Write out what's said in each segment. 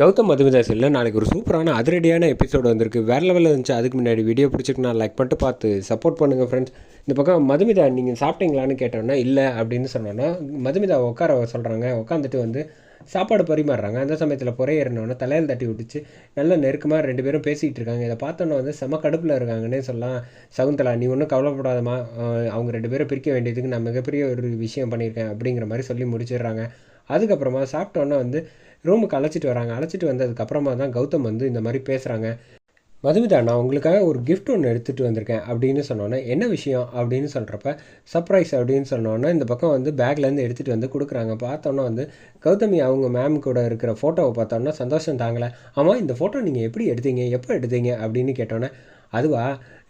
கௌதம் மதுமிதாசில் நாளைக்கு ஒரு சூப்பரான அதிரடியான எபிசோடு வந்திருக்கு. வேறு லெவலில் இருந்துச்சு அதுக்கு முன்னாடி வீடியோ பிடிச்சிருக்கு நான் லைக் பண்ணிட்டு பார்த்து சப்போர்ட் பண்ணுங்கள் ஃப்ரெண்ட்ஸ் இந்த பக்கம் மதுமிதா நீங்கள் சாப்பிட்டீங்களான்னு கேட்டோன்னா இல்லை அப்படின்னு சொன்னோன்னா மதுமிதா உட்கார சொல்கிறாங்க உட்காந்துட்டு வந்து சாப்பாடு பரிமாறுறாங்க. அந்த சமயத்தில் புறையேறினோடனே தலையில் தட்டி விட்டுச்சு. நல்ல நெருக்கமாக ரெண்டு பேரும் பேசிகிட்டு இருக்காங்க. இதை பார்த்தோன்னே வந்து செம கடுப்பில் இருக்காங்கன்னே சொல்லலாம். சகுந்தலா நீ ஒன்றும் கவலைப்படாதமா அவங்க ரெண்டு பேரும் பிரிக்க வேண்டியதுக்கு நான் மிகப்பெரிய ஒரு விஷயம் பண்ணியிருக்கேன் அப்படிங்கிற மாதிரி சொல்லி முடிச்சிடுறாங்க. அதுக்கப்புறமா சாப்பிட்டோன்னே வந்து ரூமுக்கு அழைச்சிட்டு வராங்க. அழைச்சிட்டு வந்ததுக்கப்புறமா தான் கௌதம் வந்து இந்த மாதிரி பேசுகிறாங்க மதுமிதா நான் உங்களுக்காக ஒரு கிஃப்ட் ஒன்று எடுத்துகிட்டு வந்திருக்கேன் அப்படின்னு சொன்னோன்னே என்ன விஷயம்? அப்படின்னு சொல்கிறப்ப சர்ப்ரைஸ் அப்படின்னு சொன்னோன்னே இந்த பக்கம் வந்து பேக்லேருந்து எடுத்துகிட்டு வந்து கொடுக்குறாங்க. பார்த்தோன்னே வந்து கௌதமி அவங்க மேம் கூட இருக்கிற ஃபோட்டோவை பார்த்தோன்னா சந்தோஷம் தாங்கலை. ஆமாம் இந்த ஃபோட்டோ நீங்கள் எப்படி எடுத்தீங்க? எப்போ எடுத்தீங்க? அப்படின்னு கேட்டோன்னே அதுவா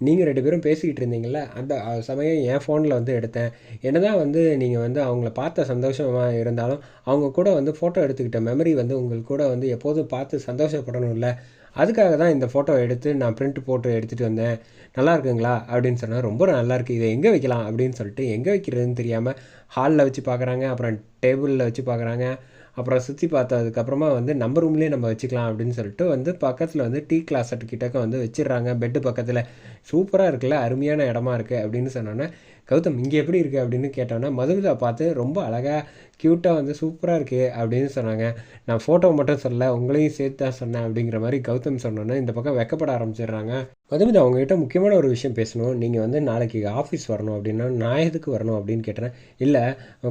நீங்கள் ரெண்டு பேரும் பேசிக்கிட்டு இருந்தீங்கள்ல அந்த சமயம் என் ஃபோனில் வந்து எடுத்தேன். என்னதான் வந்து நீங்கள் வந்து அவங்கள பார்த்த சந்தோஷமாக இருந்தாலும் அவங்க கூட வந்து ஃபோட்டோ எடுத்துக்கிட்ட மெமரி வந்து உங்களுக்கு கூட வந்து எப்போதும் பார்த்து சந்தோஷப்படணும்ல. அதுக்காக தான் இந்த ஃபோட்டோ எடுத்து நான் பிரிண்ட் போட்டு எடுத்துகிட்டு வந்தேன். நல்லா இருக்குங்களா? அப்படின்னு சொன்னால் ரொம்ப நல்லாயிருக்கு இதை எங்கே வைக்கலாம்? அப்படின்னு சொல்லிட்டு எங்கே வைக்கிறதுன்னு தெரியாமல் ஹாலில் வச்சு பார்க்குறாங்க அப்புறம் டேபிளில் வச்சு பார்க்குறாங்க. அப்புறம் சுற்றி பார்த்ததுக்கப்புறமா வந்து நம்ம ரூம்லேயே நம்ம வச்சுக்கலாம் அப்படின்னு சொல்லிட்டு வந்து பக்கத்தில் வந்து டீ கிளாஸட் கிட்டக்க வந்து வச்சிடுறாங்க. பெட்டு பக்கத்தில். சூப்பராக இருக்குல்ல? அருமையான இடமா இருக்குது அப்படின்னு சொன்னோன்னே கௌதம் இங்கே எப்படி இருக்குது அப்படின்னு கேட்டோன்னே மதுமிதா பார்த்து ரொம்ப அழகாக க்யூட்டாக வந்து சூப்பராக இருக்குது அப்படின்னு சொன்னாங்க. நான் ஃபோட்டோ மட்டும் சொல்ல உங்களையும் சேர்த்து தான் சொன்னேன் அப்படிங்கிற மாதிரி கௌதம் சொன்னோன்னே இந்த பக்கம் வெக்கப்பட ஆரம்பிச்சிடுறாங்க. மதுமிதா அவங்ககிட்ட முக்கியமான ஒரு விஷயம் பேசணும். நீங்கள் வந்து நாளைக்கு ஆஃபீஸ் வரணும் அப்படின்னா நான் எதுக்கு வரணும் அப்படின்னு கேட்டேன். இல்லை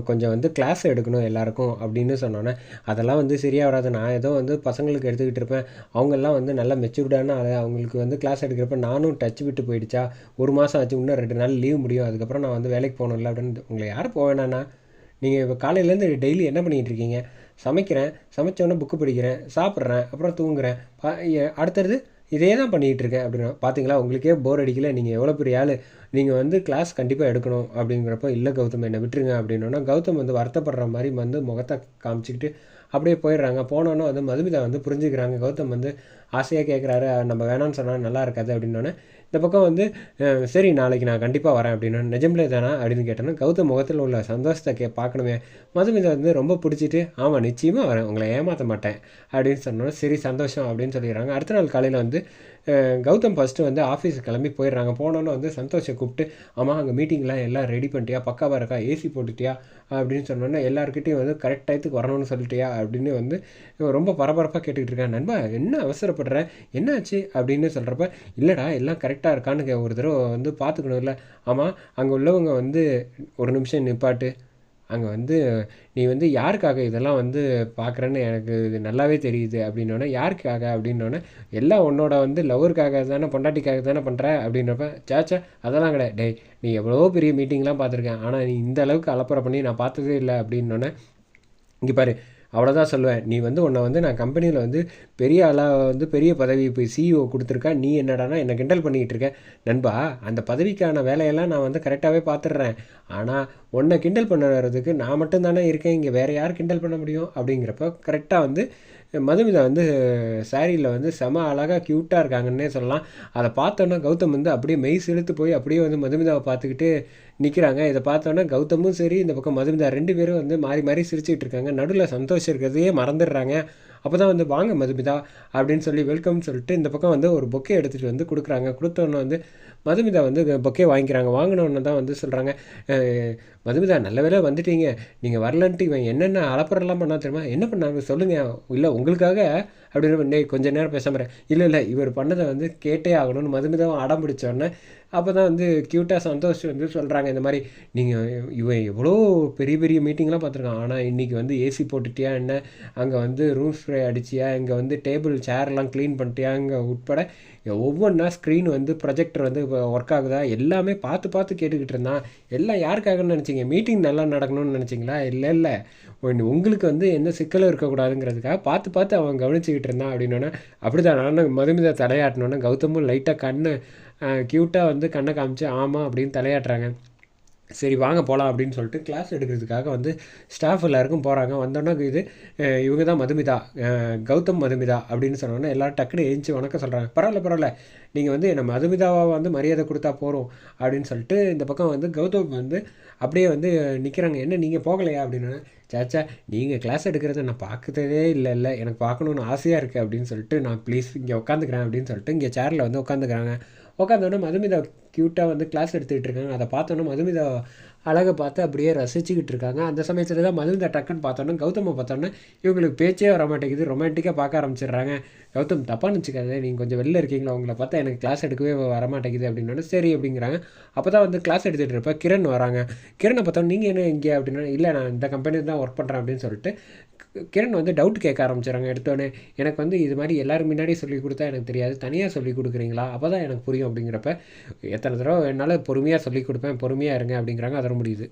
கொஞ்சம் வந்து கிளாஸ் எடுக்கணும் எல்லாருக்கும் அப்படின்னு சொன்னோன்னே அதெல்லாம் வந்து சரியாக வராது. நான் ஏதோ வந்து பசங்களுக்கு எடுத்துக்கிட்டு இருப்பேன். அவங்கெல்லாம் வந்து நல்லா மெச்சூர்டான ஆள். அவங்களுக்கு வந்து கிளாஸ் எடுக்கிறப்ப நானும் டச் விட்டு போயிடுச்சா? ஒரு மாதம் ஆச்சு இன்னும் ரெண்டு நாள் லீவ் முடியும். அதுக்கப்புறம் நான் வந்து வேலைக்கு போகணும்ல அப்படின்னு உங்களை யார் போவேணாண்ணா நீங்கள் இப்போ காலையிலேருந்து டெய்லி என்ன பண்ணிகிட்டு இருக்கீங்க? சமைக்கிறேன். சமைச்சோன்னே புக்கு படிக்கிறேன். சாப்பிட்றேன். அப்புறம் தூங்குறேன். அடுத்தது? இதே தான் பண்ணிகிட்டு இருக்கேன் அப்படின்னா பார்த்தீங்களா உங்களுக்கே போர் அடிக்கல. நீங்கள் எவ்வளோ பெரிய ஆள். நீங்கள் வந்து கிளாஸ் கண்டிப்பாக எடுக்கணும் அப்படிங்கிறப்ப இல்லை கௌதம் என்னை விட்டுருங்க அப்படின்னோன்னா கௌதம் வந்து வருத்தப்படுற மாதிரி வந்து முகத்தை காமிச்சிக்கிட்டு அப்படியே போயிடுறாங்க. போனோன்னே வந்து மதுமிதா வந்து புரிஞ்சுக்கிறாங்க. கௌதம் வந்து ஆசையாக கேட்குறாரு நம்ம வேணாம்னு சொன்னால் நல்லா இருக்காது அப்படின்னோடனே இந்த பக்கம் வந்து சரி நாளைக்கு நான் கண்டிப்பாக வரேன் அப்படின்னு நிஜம்லே தானா அப்படின்னு கேட்டோன்னா கௌதம் முகத்தில் உள்ள சந்தோஷத்தை கே பார்க்கணுமே. மதுமிதா வந்து ரொம்ப பிடிச்சிட்டு ஆமாம் நிச்சயமாக வரேன். உங்களை ஏமாற்ற மாட்டேன் அப்படின்னு சொன்னோன்னே சரி சந்தோஷம் அப்படின்னு சொல்லிடுறாங்க. அடுத்த நாள் காலையில் வந்து கௌதம் ஃபஸ்ட்டு வந்து ஆஃபீஸுக்கு கிளம்பி போயிடுறாங்க. போனோன்னு வந்து சந்தோஷை கூப்பிட்டு ஆமாம் அங்கே மீட்டிங்லாம் எல்லாம் ரெடி பண்ணிட்டியா? பக்காவாக இருக்கா? ஏசி போட்டுட்டியா? அப்படின்னு சொன்னோன்னே எல்லாருக்கிட்டையும் வந்து கரெக்ட் டயத்துக்கு வரணும்னு சொல்லிட்டியா? அப்படின்னு வந்து ரொம்ப பரபரப்பாக கேட்டுக்கிட்டு இருக்கான் நண்பா என்ன அவசரப்படுற? என்னாச்சு? அப்படின்னு சொல்கிறப்ப இல்லைடா எல்லாம் கரெக்டாக இருக்கான்னு ஒரு தடவை வந்து பார்த்துக்கணும்ல ஆமாம் அங்கே உள்ளவங்க வந்து ஒரு நிமிஷம் நிப்பாட்டு. அங்கே வந்து நீ வந்து யாருக்காக இதெல்லாம் வந்து பார்க்குறேன்னு எனக்கு இது நல்லாவே தெரியுது அப்படின்னோடனே யாருக்காக? அப்படின்னோடனே எல்லாம் உன்னோட வந்து லவருக்காக தானே பொண்டாட்டிக்காக தானே பண்ணுற அப்படின்றப்ப சேச்சா அதெல்லாம் கிடையாது. டேய் நீ எவ்வளோ பெரிய மீட்டிங்லாம் பார்த்துருக்கேன் ஆனால் நீ இந்த அளவுக்கு அலப்பறை பண்ணி நான் பார்த்ததே இல்லை. அப்படின்னோடனே இங்கே பாரு அவ்வளோதான் சொல்லுவேன். நீ வந்து உன்னை வந்து நான் கம்பெனியில் வந்து பெரிய ஆளாக வந்து பெரிய பதவி இப்போ சிஇஓ கொடுத்துருக்கா நீ என்னடானா என்னை கிண்டல் பண்ணிக்கிட்டு இருக்கேன் நண்பா அந்த பதவிக்கான வேலையெல்லாம் நான் வந்து கரெக்டாகவே பார்த்துடுறேன் ஆனால் உன்னை கிண்டல் பண்ண வர்றதுக்கு நான் மட்டும்தானே இருக்கேன் இங்கே வேறு யார் கிண்டல் பண்ண முடியும்? அப்படிங்கிறப்ப கரெக்டாக வந்து மதுமிதா வந்து சாரியில் வந்து செம அழகாக க்யூட்டாக இருக்காங்கன்னே சொல்லலாம். அதை பார்த்தோன்னா கௌதம் வந்து அப்படியே மெய் செலுத்து போய் அப்படியே வந்து மதுமிதாவை பார்த்துக்கிட்டு நிற்கிறாங்க இதை பார்த்தோன்னா கௌதமும் சரி இந்த பக்கம் மதுமிதா ரெண்டு பேரும் வந்து மாறி மாறி சிரிச்சுட்டு இருக்காங்க. நடுவில் சந்தோஷம் இருக்கிறதையே மறந்துடுறாங்க. அப்போ தான் வந்து வாங்க மதுமிதா அப்படின்னு சொல்லி வெல்கம் சொல்லிட்டு இந்த பக்கம் வந்து ஒரு பொக்கே எடுத்துகிட்டு வந்து கொடுக்குறாங்க. கொடுத்தோன்னே வந்து மதுமிதா வந்து பொக்கே வாங்கிக்கிறாங்க. வாங்கினோன்னு தான் வந்து சொல்கிறாங்க மதுமிதா நல்ல வேளை வந்துட்டீங்க. நீங்கள் வரலன்ட்டு இவன் என்னென்ன அலப்பறலாம் பண்ணா தெரியுமா? என்ன பண்ணாங்க? சொல்லுங்கள் இல்லை உங்களுக்காக அப்படின்னு கொஞ்சம் கொஞ்ச நேரம் பேசாமல் இல்லை இல்லை இவர் பண்ணதை வந்து கேட்டே ஆகணும்னு மதுமிதாவும் அடம் பிடிச்சோன்னே அப்போ தான் வந்து க்யூட்டாக சந்தோஷ் வந்து சொல்கிறாங்க இந்த மாதிரி நீங்கள் இவன் எவ்வளோ பெரிய பெரிய மீட்டிங்லாம் பார்த்துருக்கான். ஆனால் இன்றைக்கி வந்து ஏசி போட்டுட்டியா என்ன? அங்கே வந்து ரூம் ஸ்ப்ரே அடிச்சியா? இங்கே வந்து டேபிள் சேர்லாம் க்ளீன் பண்ணிட்டியா? இங்கே உட்பட ஒவ்வொன்றா ஸ்க்ரீன் வந்து ப்ரொஜெக்டர் வந்து ஒர்க் ஆகுதா? எல்லாமே பார்த்து பார்த்து கேட்டுக்கிட்டு இருந்தான். எல்லாம் யாருக்காகன்னு நினச்சிங்க? மீட்டிங் நல்லா நடக்கணும்னு நினச்சிங்களா? இல்லை இல்லை. உங்களுக்கு வந்து எந்த சிக்கலும் இருக்கக்கூடாதுங்கிறதுக்காக பார்த்து பார்த்து அவன் கவனிச்சுக்கிட்டு இருந்தான் அப்படின்னோடனே அப்படி தான் நானும் மதுமிதா தலையாட்டினோன்னே கௌதமும் லைட்டாக கண்ணு க்யூட்டாக வந்து கண்ணை காமிச்சு ஆமாம் அப்படின்னு தலையாட்டுறாங்க. சரி வாங்க போகலாம் அப்படின்னு சொல்லிட்டு கிளாஸ் எடுக்கிறதுக்காக வந்து ஸ்டாஃப் எல்லாருக்கும் போகிறாங்க வந்தோன்னே இது இவங்க தான் மதுமிதா. கௌதம் மதுமிதா அப்படின்னு சொன்னோன்னே எல்லாரும் டக்குன்னு எழுந்துச்சி வணக்கம் சொல்கிறாங்க பரவாயில்ல பரவாயில்ல. நீங்கள் வந்து என்னை மதுமிதாவாக வந்து மரியாதை கொடுத்தா போகிறோம் அப்படின்னு சொல்லிட்டு இந்த பக்கம் வந்து கௌதம் வந்து அப்படியே வந்து நிற்கிறாங்க என்ன நீங்கள் போகலையா? அப்படின்னு சாச்சா நீங்கள் கிளாஸ் எடுக்கிறத நான் பார்க்கறதே இல்லை இல்லை எனக்கு பார்க்கணுன்னு ஆசையாக இருக்குது அப்படின்னு சொல்லிட்டு நான் ப்ளீஸ் இங்கே உட்காந்துக்கிறேன் அப்படின்னு சொல்லிட்டு இங்கே சேரில் வந்து உட்காந்துக்கிறாங்க. உட்காந்தோடனே மதுமிதா க்யூட்டாக வந்து கிளாஸ் எடுத்துக்கிட்டு இருக்காங்க. அதை பார்த்தோன்னே மதுமிதா அழகை பார்த்து அப்படியே ரசிச்சுக்கிட்டு இருக்காங்க. அந்த சமயத்தில் தான் மதுமிதா டக்குன்னு பார்த்தோன்னே கௌதமை பார்த்தோன்னே இவங்களுக்கு பேச்சே வர மாட்டேங்குது ரொமான்டிக்காக பார்க்க ஆரம்பிச்சிடுறாங்க. கௌதம் தப்பாக நினச்சிக்காதே நீங்கள் கொஞ்சம் வெளில இருக்கீங்களா? உங்களை பார்த்தா எனக்கு கிளாஸ் எடுக்கவே வர மாட்டேங்குது சரி அப்படிங்கிறாங்க. அப்போ தான் வந்து கிளாஸ் எடுத்துகிட்டு இருப்பேன் கிரண் வராங்க. கிரணை பார்த்தா நீங்கள் என்ன இங்கே? அப்படின்னா இல்லை நான் இந்த கம்பெனி தான் ஒர்க் பண்ணுறேன் அப்படின்னு சொல்லிட்டு கிரண் வந்து டவுட் கேட்க ஆரம்பிச்சிடுறாங்க. எடுத்தோடனே எனக்கு வந்து இது மாதிரி எல்லோரும் முன்னாடி சொல்லி கொடுத்தா எனக்கு தெரியாது. தனியாக சொல்லி கொடுக்குறீங்களா? அப்போ தான் எனக்கு புரியும் அப்படிங்கிறப்ப எத்தனை தடவை என்னால் பொறுமையாக சொல்லி கொடுப்பேன். பொறுமையாக இருங்க அப்படிங்கிறாங்க. அதோட முடியுது.